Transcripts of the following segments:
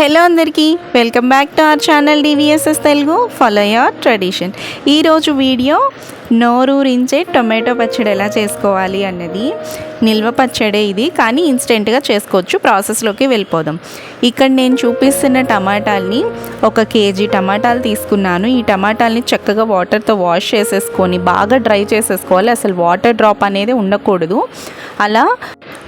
Hello అందరికీ welcome back to our channel DVSS Telugu. Follow your tradition ఈరోజు video నోరూరించే tomato పచ్చడి ఎలా చేసుకోవాలి అన్నది. నిల్వ పచ్చడే ఇది కానీ ఇన్స్టెంట్గా చేసుకోవచ్చు. ప్రాసెస్లోకి వెళ్ళిపోదాం. ఇక్కడ నేను చూపిస్తున్న టమాటాల్ని ఒక కేజీ టమాటాలు తీసుకున్నాను. ఈ టమాటాల్ని చక్కగా వాటర్తో వాష్ చేసేసుకొని బాగా డ్రై చేసేసుకోవాలి. అసలు వాటర్ డ్రాప్ అనేది ఉండకూడదు. అలా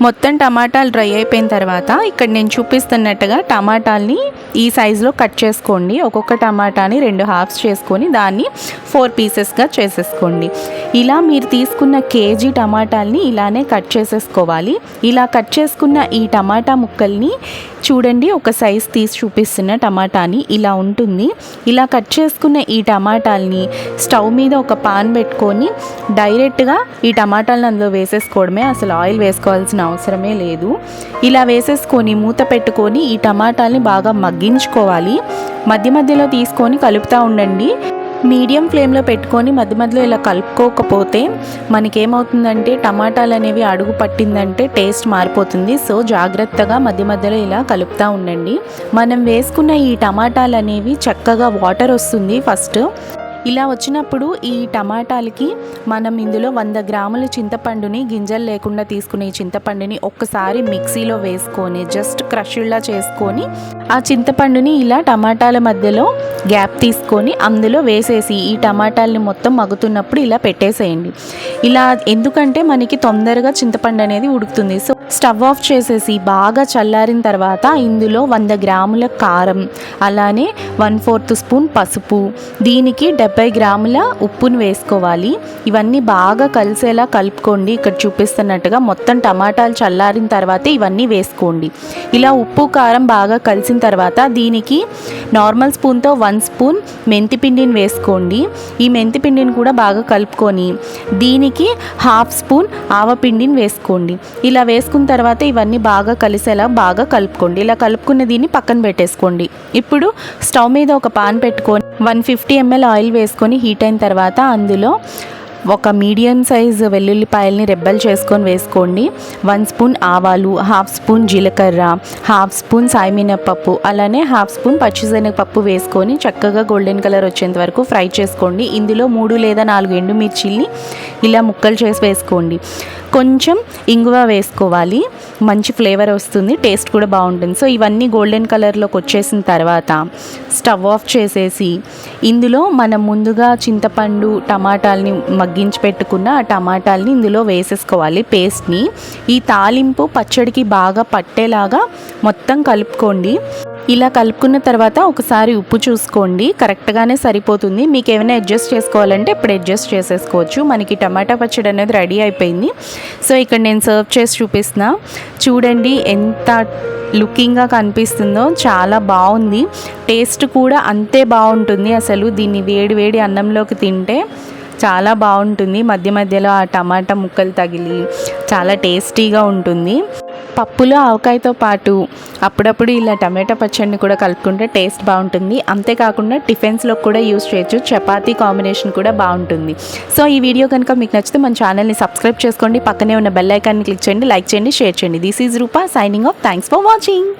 మొత్తం టమాటాలు డ్రై అయిపోయిన తర్వాత ఇక్కడ నేను చూపిస్తున్నట్టుగా టమాటాల్ని ఈ సైజులో కట్ చేసుకోండి. ఒక్కొక్క టమాటాని రెండు హాఫ్స్ చేసుకొని దాన్ని ఫోర్ పీసెస్గా చేసేసుకోండి. ఇలా మీరు తీసుకున్న కేజీ టమాటాల్ని ఇలానే కట్ చేసేసుకోవాలి. ఇలా కట్ చేసుకున్న ఈ టమాటా ముక్కల్ని చూడండి ఒక సైజ్ తీసి చూపిస్తున్న టమాటాని ఇలా ఉంటుంది. ఇలా కట్ చేసుకున్న ఈ టమాటాలని స్టవ్ మీద ఒక పాన్ పెట్టుకొని డైరెక్ట్గా ఈ టమాటాలను అందులో వేసేసుకోవడమే. అసలు ఆయిల్ వేసుకోవాల్సిన అవసరమే లేదు. ఇలా వేసేసుకొని మూత పెట్టుకొని ఈ టమాటాల్ని బాగా మగ్గించుకోవాలి. మధ్య మధ్యలో తీసుకొని కలుపుతూ ఉండండి. మీడియం ఫ్లేమ్లో పెట్టుకొని మధ్య మధ్యలో ఇలా కలుపుకోకపోతే మనకేమవుతుందంటే టమాటాలు అనేవి అడుగు పట్టిందంటే టేస్ట్ మారిపోతుంది. సో జాగ్రత్తగా మధ్య మధ్యలో ఇలా కలుపుతూ ఉండండి. మనం వేసుకున్న ఈ టమాటాలు అనేవి చక్కగా వాటర్ వస్తుంది ఫస్ట్. ఇలా వచ్చినప్పుడు ఈ టమాటాలకి మనం ఇందులో వంద గ్రాముల చింతపండుని గింజలు లేకుండా తీసుకునే చింతపండుని ఒక్కసారి మిక్సీలో వేసుకొని జస్ట్ క్రష్లా చేసుకొని ఆ చింతపండుని ఇలా టమాటాల మధ్యలో గ్యాప్ తీసుకొని అందులో వేసేసి ఈ టమాటాలని మొత్తం మగుతున్నప్పుడు ఇలా పెట్టేసేయండి. ఇలా ఎందుకంటే మనకి తొందరగా చింతపండు అనేది ఉడుకుతుంది. సో స్టవ్ ఆఫ్ చేసేసి బాగా చల్లారిన తర్వాత ఇందులో వంద గ్రాముల కారం అలానే వన్ ఫోర్త్ స్పూన్ పసుపు. దీనికి డెబ్బై గ్రాముల ఉప్పును వేసుకోవాలి. ఇవన్నీ బాగా కలిసేలా కలుపుకోండి. ఇక్కడ చూపిస్తున్నట్టుగా మొత్తం టమాటాలు చల్లారిన తర్వాత ఇవన్నీ వేసుకోండి. ఇలా ఉప్పు కారం బాగా కలిసిన తర్వాత దీనికి నార్మల్ స్పూన్తో వన్ స్పూన్ మెంతి పిండిని వేసుకోండి. ఈ మెంతి పిండిని కూడా బాగా కలుపుకొని దీనికి హాఫ్ స్పూన్ ఆవపిండిని వేసుకోండి. ఇలా వేసుకున్న తర్వాత ఇవన్నీ బాగా కలిసేలా బాగా కలుపుకోండి. ఇలా కలుపుకున్న దీన్ని పక్కన పెట్టేసుకోండి. ఇప్పుడు స్టవ్ మీద ఒక పాన్ పెట్టుకొని వన్ ఫిఫ్టీ ఎంఎల్ ఆయిల్ వేసుకొని హీట్ అయిన తర్వాత అందులో ఒక మీడియం సైజ్ వెల్లుల్లిపాయల్ని రెబ్బలు చేసుకొని వేసుకోండి. వన్ స్పూన్ ఆవాలు హాఫ్ స్పూన్ జీలకర్ర హాఫ్ స్పూన్ సాయిమినపప్పు అలానే హాఫ్ స్పూన్ పచ్చిశనగపప్పు వేసుకొని చక్కగా గోల్డెన్ కలర్ వచ్చేంత వరకు ఫ్రై చేసుకోండి. ఇందులో మూడు లేదా నాలుగు ఎండుమిర్చిల్ని ఇలా ముక్కలు చేసి వేసుకోండి. కొంచెం ఇంగువ వేసుకోవాలి. మంచి ఫ్లేవర్ వస్తుంది టేస్ట్ కూడా బాగుంటుంది. సో ఇవన్నీ గోల్డెన్ కలర్లోకి వచ్చేసిన తర్వాత స్టవ్ ఆఫ్ చేసేసి ఇందులో మనం ముందుగా చింతపండు టమాటాలని మగ్గించి పెట్టుకున్న ఆ టమాటాలని ఇందులో వేసేసుకోవాలి పేస్ట్ని. ఈ తాలింపు పచ్చడికి బాగా పట్టేలాగా మొత్తం కలుపుకోండి. ఇలా కలుపుకున్న తర్వాత ఒకసారి ఉప్పు చూసుకోండి. కరెక్ట్గానే సరిపోతుంది. మీకు ఏమైనా అడ్జస్ట్ చేసుకోవాలంటే ఇప్పుడు అడ్జస్ట్ చేసేసుకోవచ్చు. మనకి టమాటా పచ్చడి అనేది రెడీ అయిపోయింది. సో ఇక్కడ నేను సర్వ్ చేసి చూపిస్తున్నా. చూడండి ఎంత లుకింగ్గా కనిపిస్తుందో. చాలా బాగుంది. టేస్ట్ కూడా అంతే బాగుంటుంది అసలు. దీన్ని వేడి వేడి అన్నంలోకి తింటే. చాలా బాగుంటుంది. మధ్య మధ్యలో ఆ టమాటా ముక్కలు తగిలి చాలా టేస్టీగా ఉంటుంది. పప్పులో ఆవకాయతో పాటు అప్పుడప్పుడు ఇలా టమాటా పచ్చడిని కూడా కలుపుకుంటే టేస్ట్ బాగుంటుంది. అంతేకాకుండా టిఫిన్స్లో కూడా యూస్ చేయొచ్చు. చపాతీ కాంబినేషన్ కూడా బాగుంటుంది. సో ఈ వీడియో కనుక మీకు నచ్చితే మన ఛానల్ని సబ్స్క్రైబ్ చేసుకోండి. పక్కనే ఉన్న బెల్ ఐకాన్ని క్లిక్ చేయండి లైక్ చేయండి షేర్ చేయండి. This is Rupa signing off. Thanks for watching.